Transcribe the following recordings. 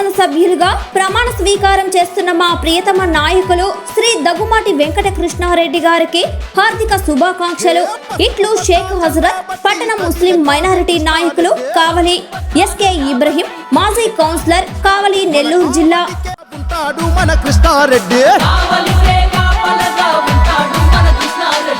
శాసనసభ్యులుగా ప్రమాణ స్వీకారం చేస్తున్న మా ప్రియతమ నాయకులు శ్రీ దగ్గుమాటి వెంకట కృష్ణారెడ్డి గారికి హార్దిక శుభాకాంక్షలు. ఇట్లు షేక్ హజరత్ పట్టణ ముస్లిం మైనారిటీ నాయకులు కావలి ఎస్కే ఇబ్రహీం మాజీ కౌన్సిలర్ కావలి నెల్లూరు జిల్లా. కృష్ణారెడ్డి.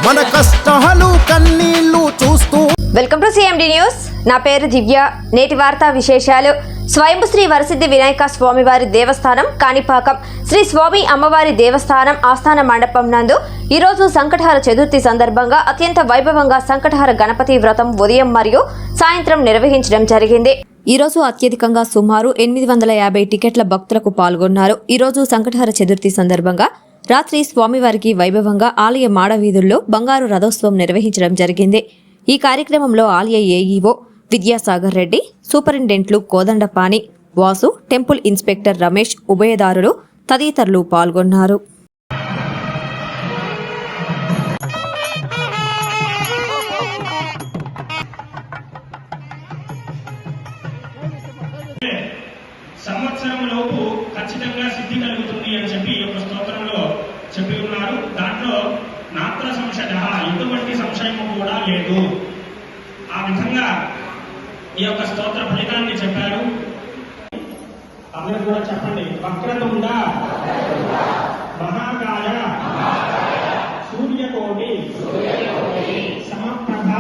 మన కష్టాలు కన్నీళ్ళు చూస్తూ. Welcome to CMD news. నా పేరు దివ్య. నేటి వార్తా విశేషాలు. స్వయంభు శ్రీ వరసిద్ధి వినాయక స్వామివారి దేవస్థానం కాణిపాకం. శ్రీ స్వామి అమ్మవారి దేవస్థానం ఆస్థాన మండపం నందు ఈరోజు సంకటహార చతుర్థి సందర్భంగా అత్యంత వైభవంగా సంకటహార గణపతి వ్రతం ఉదయం మరియు సాయంత్రం నిర్వహించడం జరిగింది. ఈరోజు అత్యధికంగా సుమారు ఎనిమిది వందల యాభై టికెట్ల భక్తులకు పాల్గొన్నారు. ఈరోజు సంకటహార చతుర్థి సందర్భంగా రాత్రి స్వామివారికి వైభవంగా ఆలయ మాడవీధుల్లో బంగారు రథోత్సవం నిర్వహించడం జరిగింది. ఈ కార్యక్రమంలో ఆలయ ఏఈఓ విద్యాసాగర్ రెడ్డి సూపరింటెండెంట్లు కోదండపాణి వాసు టెంపుల్ ఇన్స్పెక్టర్ రమేష్ ఉభయదారులు తదితరులు పాల్గొన్నారు. సంవత్సరం లోపు ఖచ్చితంగా సిద్ధి కలుగుతుంది అని చెప్పి ఈ యొక్క స్తోత్రంలో చెప్పి ఉన్నారు. దాంట్లో నాత్ర సంశయ ఎటువంటి సంశయము కూడా లేదు. ఆ విధంగా ఈ యొక్క స్తోత్ర ఫలితాన్ని చెప్పారు. అందరూ కూడా చెప్పండి. వక్రతుండ మహాకాయ? సూర్యకోటి? సమప్రభ?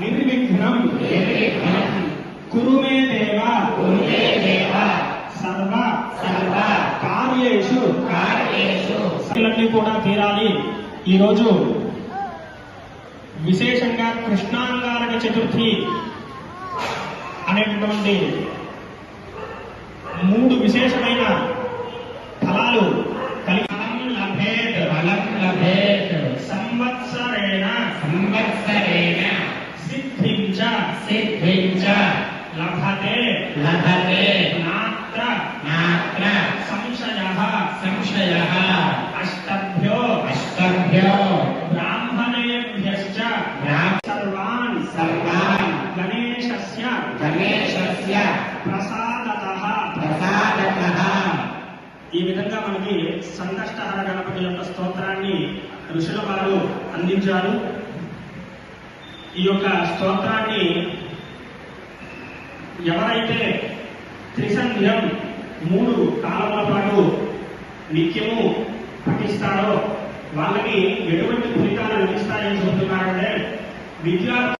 నిర్విఘ్నం? కురుమే దేవ? సర్వ? సర్వ కార్యేషు? కార్యేషు కూడా తీరాలి. ఈరోజు విశేషంగా కృష్ణాంగారక చతుర్థి అనేటటువంటి మూడు విశేషమైన ప్రసాదతః. ప్రసాదతః. ఈ విధంగా మనకి సంకష్టహర గణపతి యొక్క స్తోత్రాన్ని ఋషుల వారు అందించారు. ఈ యొక్క స్తోత్రాన్ని ఎవరైతే త్రిసంధ్యం మూడు కాలముల పాటు నిత్యము పఠిస్తారో వాళ్ళకి ఎటువంటి ఫలితాలు లభిస్తాయని చెబుతున్నారంటే విద్యార్థి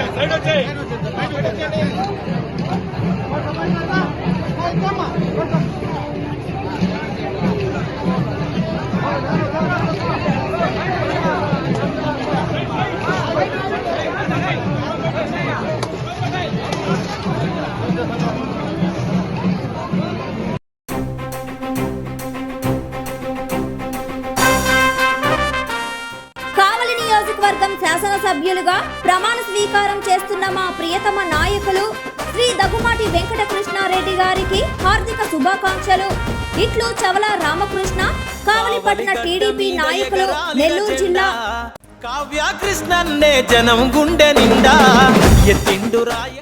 కావలి నియోజకవర్గం శాసనసభ్యులుగా ప్రమాణ స్వీకారం చేస్తున్న మా ప్రియతమ నాయకులు శ్రీ దగ్గుమాటి వెంకట కృష్ణారెడ్డి గారికి హార్దిక శుభాకాంక్షలు. ఇట్లు చవల రామకృష్ణ కావలి పట్టణ టీడీపీ నాయకులు నెల్లూరు జిల్లా. కావ్య కృష్ణన్నే జనం గుండె నిండా. ఎత్తిండు రాయ